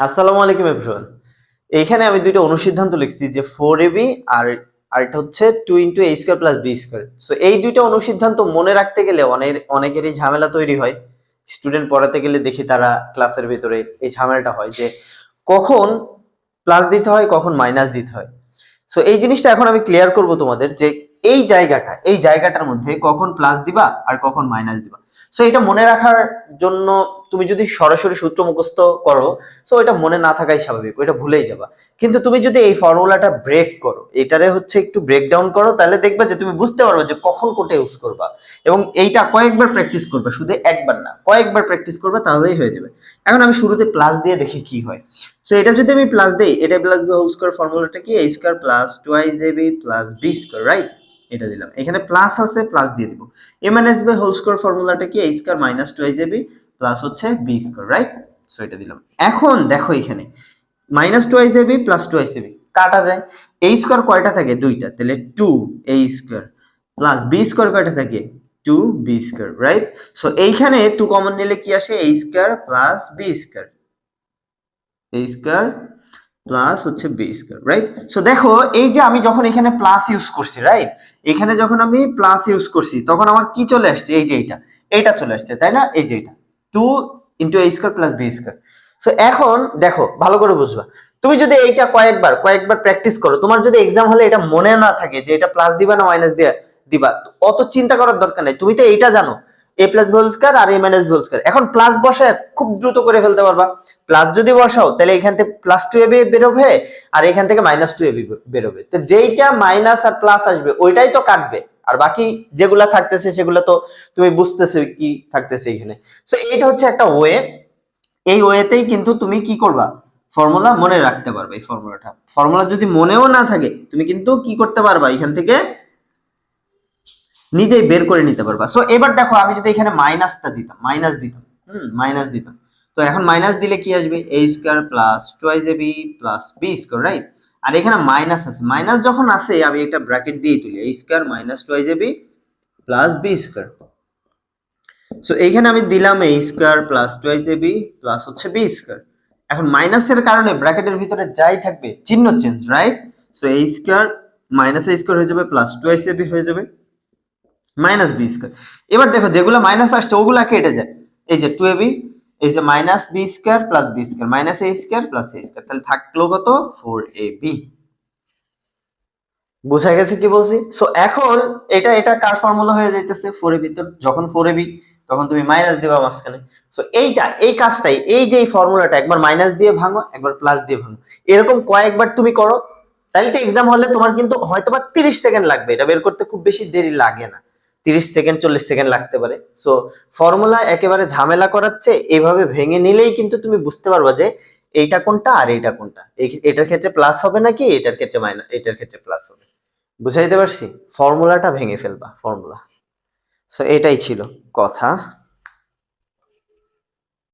আসসালামু আলাইকুম এভরিওয়ান এইখানে আমি দুইটা অনুসিদ্ধান্ত লিখছি যে ফোর এবি আর আরেকটা হচ্ছে two into A square plus B square so এই দুইটা অনুসিদ্ধান্ত মনে রাখতে গেলে অনেক, অনেকেরই ঝামেলা তৈরি হয়। স্টুডেন্ট পড়াতে গেলে দেখি তারা ক্লাসের ভিতরে এই ঝামেলাটা হয় যে কখন প্লাস দিতে হয়, কখন মাইনাস দিতে হয়। সো এই জিনিসটা এখন আমি ক্লিয়ার করব তোমাদের যে এই জায়গাটা, এই জায়গাটার মধ্যে কখন প্লাস দিবা আর কখন মাইনাস দিবা। সো এটা মনে রাখার জন্য তুমি যদি সরাসরি সূত্র মুখস্থ করো সো এটা মনে না থাকাই স্বাভাবিক ওইটা ভুলেই যাবা। কিন্তু তুমি যদি এই ফর্মুলাটা ব্রেক করো, এটারে হচ্ছে একটু ব্রেক ডাউন করো, তাহলে দেখবে যে তুমি বুঝতে পারবে যে কখন কোটা ইউজ করবা। এবং এইটা কয়েকবার প্র্যাকটিস করবে, শুধু একবার না, কয়েকবার প্র্যাকটিস করবে, তাহলেই হয়ে যাবে। এখন আমি শুরুতে প্লাস দিয়ে দেখি কি হয়। সো এটা যদি আমি প্লাস দেই, এটা প্লাস বি হোল স্কোয়ার ফর্মুলাটা কি? A square plus twice A B plus B square right এটা দিলাম। এখানে প্লাস আছে প্লাস দিয়ে দিব। A minus B whole square ফর্মুলাটা কি? A square minus twice A B plus হচ্ছে বি স্কোয়ার রাইট সো এটা দিলাম। এখন দেখো এখানে minus twice A B plus twice A B কাটা যায়। A স্কোয়ার কয়টা থাকে? দুইটা। তাহলে two a square plus B square কয়টা থাকে? Two B square right so এইখানে টু কমন নিলে কি আসে? A square plus B square a square plus হচ্ছে বি স্কোয়ার রাইট সো দেখো, এই যে আমি যখন এখানে প্লাস ইউজ করছি রাইট এখানে যখন আমি প্লাস ইউজ করছি, তখন আমার কি চলে আসছে? এই যে এইটা এইটা চলে আসছে, তাই না? এই যে এটা two into A square plus B square so এখন দেখো, ভালো করে বুঝবা, তুমি যদি এইটা কয়েকবার কয়েকবার প্র্যাকটিস করো, তোমার যদি এক্সাম হলে এটা মনে না থাকে যে এটা প্লাস দিবা না মাইনাস দিয়া, দিবা, অত চিন্তা করার দরকার নেই। তুমি তো এইটা জানো এ প্লাস ভোল স্কয়ার আর এ মাইনাস ভোল স্কয়ার এখন প্লাস বসায় খুব দ্রুত করে ফেলতে পারবা। প্লাস যদি বসাও, তাহলে এখান থেকে প্লাস টু এবি বেরোবে আর এখান থেকে মাইনাস টু এবি বেরোবে। তো যেইটা মাইনাস আর প্লাস আসবে, ওইটাই তো কাটবে। আর বাকি যেগুলা থাকতেছে, সেগুলো তো তুমি বুঝতেছে কি থাকতেছে এখানে। সো এইটা হচ্ছে একটা ওয়ে এই ওয়েতেই কিন্তু তুমি কি করবা? ফর্মুলা মনে রাখতে পারবে এই ফর্মুলাটা ফর্মুলা যদি মনেও না থাকে, তুমি কিন্তু কি করতে পারবা? এখান থেকে নিজেই বের করে নিতে পারবা। সো এবার দেখো, আমি যদি এখানে মাইনাসটা দিতাম মাইনাস দিতাম, হুম মাইনাস দিতাম। তো এখন মাইনাস দিলে কি আসবে? A square plus twice A B plus B square right আর এখানে মাইনাস আছে। মাইনাস যখন আসে, আমি একটা ব্র্যাকেট দিয়ে তুলি। A square minus twice A B plus B square so এইখানে আমি দিলাম A square plus twice A B plus হচ্ছে বি স্কোয়ার এখন মাইনাসের কারণে ব্র্যাকেটের ভিতরে যাই থাকবে, চিহ্ন change right so A square minus A square হয়ে যাবে প্লাস টুয়াইজ এ বি হয়ে যাবে। মাইনাস বি স্কোয়ার এবার দেখো যেগুলো মাইনাস আসছে, ওগুলা কেটে যায়। এই যে টু এ বি এই যে minus B square plus B square minus A square plus A square তাহলে থাকল কত? ফোর এ বি বোঝা গেছে কি বলছি? সো এখন এটা এটা কার ফর্মুলা হয়ে যাইতেছে? ফোর এ বি তো যখন ফোর এ বি তখন তুমি মাইনাস মাঝখানে। সো এইটা, এই কাজটাই, এই যে এই ফর্মুলাটা একবার মাইনাস দিয়ে ভাঙো, একবার প্লাস দিয়ে ভাঙো। এরকম কয়েকবার তুমি করো, তাহলে তো এক্সাম হলে তোমার কিন্তু হয়তো বা তিরিশ সেকেন্ড লাগবে। এটা বের করতে খুব বেশি দেরি লাগে না। তিরিশ সেকেন্ড, চল্লিশ সেকেন্ড লাগতে পারে। সো ফর্মুলা একেবারে ঝামেলা করাচ্ছে এইভাবে ভেঙে নিলেই কিন্তু তুমি বুঝতে পারবা যে এইটা কোনটা আর এইটা কোনটা। এটার ক্ষেত্রে প্লাস হবে নাকি, এটার ক্ষেত্রে মাইনাস এটার ক্ষেত্রে প্লাস হবে। বুঝাইতে পারছি? ফর্মুলাটা ভেঙে ফেলবা ফর্মুলা সো এটাই ছিল কথা।